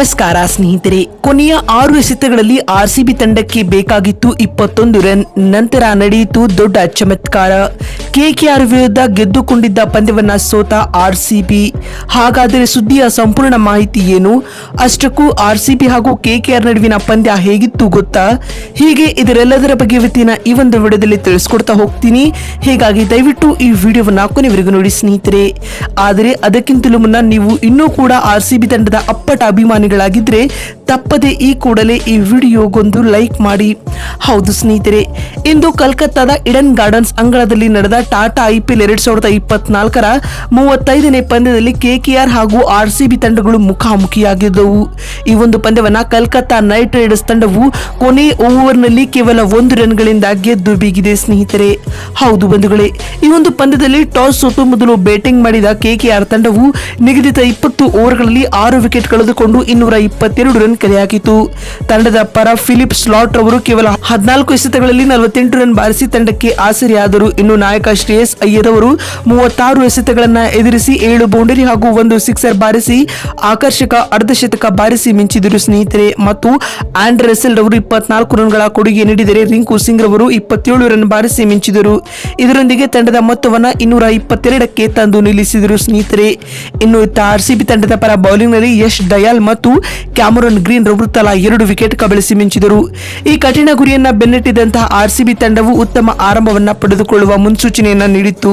ನಮಸ್ಕಾರ ಸ್ನೇಹಿತರೆ, ಕೊನೆಯ ಆರು ಎಸೆತಗಳಲ್ಲಿ ಆರ್ಸಿಬಿ ತಂಡಕ್ಕೆ ಬೇಕಾಗಿತ್ತು ಇಪ್ಪತ್ತೊಂದು ರನ್. ನಂತರ ನಡೆಯಿತು ದೊಡ್ಡ ಚಮತ್ಕಾರ. ಕೆಕೆಆರ್ ವಿರುದ್ಧ ಗೆದ್ದುಕೊಂಡಿದ್ದ ಪಂದ್ಯವನ್ನ ಸೋತ ಆರ್ಸಿಬಿ. ಹಾಗಾದರೆ ಸುದ್ದಿಯ ಸಂಪೂರ್ಣ ಮಾಹಿತಿ ಏನು? ಅಷ್ಟಕ್ಕೂ ಆರ್ಸಿಬಿ ಹಾಗೂ ಕೆಕೆಆರ್ ನಡುವಿನ ಪಂದ್ಯ ಹೇಗಿತ್ತು ಗೊತ್ತಾ? ಹೀಗೆ ಇದರೆಲ್ಲದರ ಬಗ್ಗೆ ಇವತ್ತಿನ ಈ ಒಂದು ವಿಡಿಯೋದಲ್ಲಿ ತಿಳಿಸ್ಕೊಡ್ತಾ ಹೋಗ್ತೀನಿ. ಹೀಗಾಗಿ ದಯವಿಟ್ಟು ಈ ವಿಡಿಯೋವನ್ನ ಕೊನೆವರೆಗೂ ನೋಡಿ ಸ್ನೇಹಿತರೆ. ಆದರೆ ಅದಕ್ಕಿಂತಲೂ ಮುನ್ನ ನೀವು ಇನ್ನೂ ಕೂಡ ಆರ್ ಸಿ ಬಿ ತಂಡದ ಅಪ್ಪಟ ಅಭಿಮಾನಿಗಳಾಗಿದ್ರೆ ತಪ್ಪದೆ ಈ ಕೂಡಲೇ ಈ ವಿಡಿಯೋಗೊಂದು ಲೈಕ್ ಮಾಡಿ. ಹೌದು ಸ್ನೇಹಿತರೆ, ಇಂದು ಕಲ್ಕತ್ತಾದ ಇಡನ್ ಗಾರ್ಡನ್ಸ್ ಅಂಗಳದಲ್ಲಿ ನಡೆದ ಟಾಟಾ ಐಪಿಎಲ್ ಎರಡ್ ಸಾವಿರದ ಇಪ್ಪತ್ನಾಲ್ಕರ ಮೂವತ್ತೈದನೇ ಪಂದ್ಯದಲ್ಲಿ ಕೆಕೆಆರ್ ಹಾಗೂ ಆರ್ ಸಿ ಬಿ ತಂಡಗಳು ಮುಖಾಮುಖಿಯಾಗಿದ್ದವು. ಈ ಒಂದು ಪಂದ್ಯವನ್ನ ಕಲ್ಕತ್ತಾ ನೈಟ್ ರೈಡರ್ಸ್ ತಂಡವು ಕೊನೆ ಓವರ್ನಲ್ಲಿ ಕೇವಲ ಒಂದು ರನ್ಗಳಿಂದ ಗೆದ್ದು ಬೀಗಿದೆ ಸ್ನೇಹಿತರೆ. ಹೌದು ಬಂಧುಗಳೇ, ಈ ಒಂದು ಪಂದ್ಯದಲ್ಲಿ ಟಾಸ್ ಸೋತು ಮೊದಲು ಬ್ಯಾಟಿಂಗ್ ಮಾಡಿದ ಕೆಕೆಆರ್ ತಂಡವು ನಿಗದಿತ ಇಪ್ಪತ್ತು ಓವರ್ಗಳಲ್ಲಿ ಆರು ವಿಕೆಟ್ ಕಳೆದುಕೊಂಡು ಇನ್ನೂರ ಇಪ್ಪತ್ತೆರಡು ರನ್ ಕಲೆಹಾಕಿತು ತಂಡದ ಪರ ಫಿಲಿಪ್ ಸ್ಲಾಟ್ ಅವರು ಕೇವಲ ಹದಿನಾಲ್ಕು ಎಸೆತಗಳಲ್ಲಿ ನಲವತ್ತೆಂಟು ರನ್ ಬಾರಿಸಿ ತಂಡಕ್ಕೆ ಆಸರೆಯಾದರು. ಇನ್ನು ನಾಯಕ ಶ್ರೇಯಸ್ ಅಯ್ಯರ್ ಅವರು ಮೂವತ್ತಾರು ಎಸೆತಗಳನ್ನ ಎದುರಿಸಿ ಏಳು ಬೌಂಡರಿ ಹಾಗೂ ಒಂದು ಸಿಕ್ಸರ್ ಬಾರಿಸಿ ಆಕರ್ಷಕ ಅರ್ಧಶತಕ ಬಾರಿಸಿ ಮಿಂಚಿದರು. ಸ್ನೇಹಿತರೆ, ಮತ್ತು ಆಂಡ್ ರೆಸೆಲ್ ಅವರು ಇಪ್ಪತ್ನಾಲ್ಕು ರನ್ಗಳ ಕೊಡುಗೆ ನೀಡಿದರೆ ರಿಂಕು ಸಿಂಗ್ ರವರು ಇಪ್ಪತ್ತೇಳು ರನ್ ಬಾರಿಸಿ ಮಿಂಚಿದರು. ಇದರೊಂದಿಗೆ ತಂಡದ ಮೊತ್ತವನ್ನು ಇನ್ನೂರ ಇಪ್ಪತ್ತೆರಡಕ್ಕೆ ತಂದು ನಿಲ್ಲಿಸಿದರು. ಸ್ನೇಹಿತರೆ, ಇನ್ನು ಆರ್ಸಿಬಿ ತಂಡದ ಪರ ಬೌಲಿಂಗ್ನಲ್ಲಿ ಯಶ್ ದಯಾಲ್ ಮತ್ತು ಕ್ಯಾಮರನ್ ಗ್ರೀನ್ ರವರು ತಲಾ ಎರಡು ವಿಕೆಟ್ ಕಬಳಿಸಿ ಮಿಂಚಿದರು. ಈ ಕಠಿಣ ಗುರಿಯನ್ನ ಬೆನ್ನಟ್ಟಿದಂತಹ ಆರ್ಸಿಬಿ ತಂಡವು ಉತ್ತಮ ಆರಂಭವನ್ನ ಪಡೆದುಕೊಳ್ಳುವ ಮುನ್ಸೂಚನೆಯನ್ನ ನೀಡಿತ್ತು.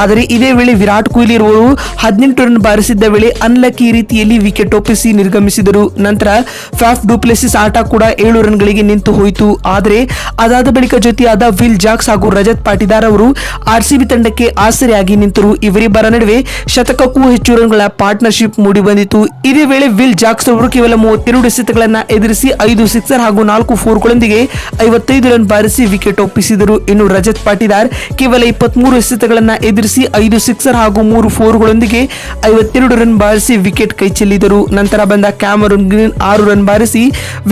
ಆದರೆ ಇದೇ ವೇಳೆ ವಿರಾಟ್ ಕೊಹ್ಲಿ ಇರುವವರು ಹದಿನೆಂಟು ರನ್ ಬಾರಿಸಿದ್ದ ವೇಳೆ ಅನ್ಲಕ್ಕಿ ರೀತಿಯಲ್ಲಿ ವಿಕೆಟ್ ಒಪ್ಪಿಸಿ ನಿರ್ಗಮಿಸಿದರು. ನಂತರ ಫ್ಯಾಫ್ ಡೂಪ್ಲೆಸಿಸ್ ಆಟ ಕೂಡ ಏಳು ರನ್ಗಳಿಗೆ ನಿಂತು ಹೋಯಿತು. ಆದರೆ ಅದಾದ ಬಳಿಕ ಜೊತೆಯಾದ ವಿಲ್ ಜಾಕ್ಸ್ ಹಾಗೂ ರಜತ್ ಪಾಟಿದಾರ್ ಅವರು ಆರ್ಸಿಬಿ ತಂಡಕ್ಕೆ ಆಸರೆಯಾಗಿ ನಿಂತರು. ಇವರಿಬ್ಬರ ನಡುವೆ ಶತಕಕ್ಕೂ ಹೆಚ್ಚು ರನ್ಗಳ ಪಾರ್ಟ್ನರ್ಶಿಪ್ ಮೂಡಿ ಬಂದಿತು ಇದೇ ವೇಳೆ ವಿಲ್ ಜಾಕ್ಸ್ ಅವರು ಕೇವಲ ಮೂವತ್ತೆರಡು ಎಸೆತಗಳನ್ನ ಎದುರಿಸಿ ಐದು ಸಿಕ್ಸರ್ ಹಾಗೂ ನಾಲ್ಕು ಫೋರ್ಗಳೊಂದಿಗೆ ಐವತ್ತೈದು ರನ್ ಬಾರಿಸಿ ವಿಕೆಟ್ ಒಪ್ಪಿಸಿದರು. ಇನ್ನು ರಜತ್ ಪಾಟಿದಾರ್ ಕೇವಲ ಇಪ್ಪತ್ಮೂರು ಎಸೆತಗಳನ್ನು ಎದುರಿಸಿ ಐದು ಸಿಕ್ಸರ್ ಹಾಗೂ ಮೂರು ಫೋರ್ಗಳೊಂದಿಗೆ ಐವತ್ತೆರಡು ರನ್ ಬಾರಿಸಿ ವಿಕೆಟ್ ಕೈಚೆಲ್ಲಿದರು ನಂತರ ಬಂದ ಕ್ಯಾಮರೂನ್ ಗ್ರೀನ್ ಆರು ರನ್ ಬಾರಿಸಿ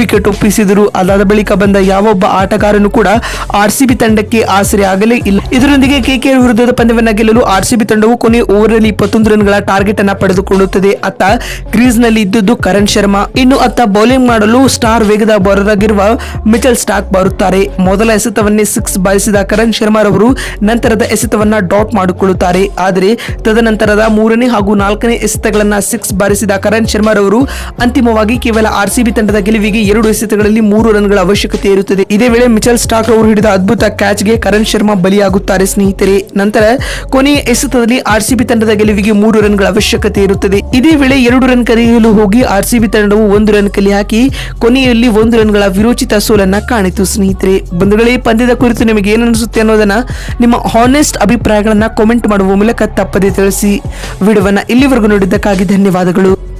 ವಿಕೆಟ್ ಒಪ್ಪಿಸಿದರು. ಅದಾದ ಬಳಿಕ ಬಂದ ಯಾವೊಬ್ಬ ಆಟಗಾರನು ಕೂಡ ಆರ್ಸಿಬಿ ತಂಡಕ್ಕೆ ಆಸರೆ ಆಗಲೇ ಇಲ್ಲ. ಇದರೊಂದಿಗೆ ಕೆಕೆಆರ್ ವಿರುದ್ಧದ ಪಂದ್ಯವನ್ನು ಗೆಲ್ಲಲು ಆರ್ಸಿಬಿ ತಂಡವು ಕೊನೆ ಓವರ್ನಲ್ಲಿ ಇಪ್ಪತ್ತೊಂದು ರನ್ಗಳ ಟಾರ್ಗೆಟ್ ಅನ್ನ ಪಡೆದುಕೊಳ್ಳುತ್ತದೆ. ಅತ್ತ ಕ್ರೀಸ್ನಲ್ಲಿ ಇದ್ದದ್ದು ಕರಣ್ ಶರ್ಮಾ. ಇನ್ನು ಅತ್ತ ಬೌಲಿಂಗ್ ಮಾಡಲು ಸ್ಟಾರ್ ವೇಗದ ಬೌಲರಾಗಿರುವ ಮಿಚಲ್ ಸ್ಟಾಕ್ ಬರುತ್ತಾರೆ. ಮೊದಲ ಎಸೆತವನ್ನೇ ಸಿಕ್ಸ್ ಬಾರಿಸಿದ ಕರಣ್ ಶರ್ಮಾ ರವರು ನಂತರದ ಎಸೆತವನ್ನ ಡಾಟ್ ಮಾಡಿಕೊಳ್ಳುತ್ತಾರೆ. ಆದರೆ ತದನಂತರದ ಮೂರನೇ ಹಾಗೂ ನಾಲ್ಕನೇ ಎಸೆತಗಳನ್ನ ಸಿಕ್ಸ್ ಬಾರಿಸಿದ ಕರಣ್ ಶರ್ಮಾ ರವರು ಅಂತಿಮವಾಗಿ ಕೇವಲ ಆರ್ಸಿಬಿ ತಂಡದ ಗೆಲುವಿಗೆ ಎರಡು ಎಸೆತಗಳಲ್ಲಿ ಮೂರು ರನ್ಗಳ ಅವಶ್ಯಕತೆ ಇರುತ್ತದೆ. ಇದೇ ವೇಳೆ ಮಿಚಲ್ ಸ್ಟಾಕ್ ಅವರು ಹಿಡಿದ ಅದ್ಭುತ ಕ್ಯಾಚ್ಗೆ ಕರಣ್ ಶರ್ಮಾ ಬಲಿಯಾಗುತ್ತಾರೆ ಸ್ನೇಹಿತರೆ. ನಂತರ ಕೊನೆಯ ಎಸೆತದಲ್ಲಿ ಆರ್ಸಿಬಿ ತಂಡದ ಗೆಲುವಿಗೆ ಮೂರು ರನ್ಗಳ ಅವಶ್ಯಕತೆ ಇರುತ್ತದೆ. ಇದೇ ವೇಳೆ ಎರಡು ರನ್ ಕರೆಯಲು ಹೋಗಿ ಆರ್ಸಿಬಿ ತಂಡವು ಒಂದು ರನ್ ಕಲಿ ಹಾಕಿ ಕೊನೆಯಲ್ಲಿ ಒಂದು ರನ್ಗಳ ವಿರೋಚಿತ ಸೋಲನ್ನ ಕಾಣಿತು. ಸ್ನೇಹಿತರೆ, ಬಂಧುಗಳೇ, ಪಂದ್ಯದ ಕುರಿತು ನಿಮಗೆ ಏನು ಅನಿಸುತ್ತೆ ಅನ್ನೋದನ್ನ ನಿಮ್ಮ ಹಾನೆಸ್ಟ್ ಅಭಿಪ್ರಾಯಗಳನ್ನ ಕಾಮೆಂಟ್ ಮಾಡುವ ಮೂಲಕ ತಪ್ಪದೆ ತಿಳಿಸಿ. ವಿಡಿಯೋವನ್ನ ಇಲ್ಲಿವರೆಗೂ ನೋಡಿದ್ದಕ್ಕಾಗಿ ಧನ್ಯವಾದಗಳು.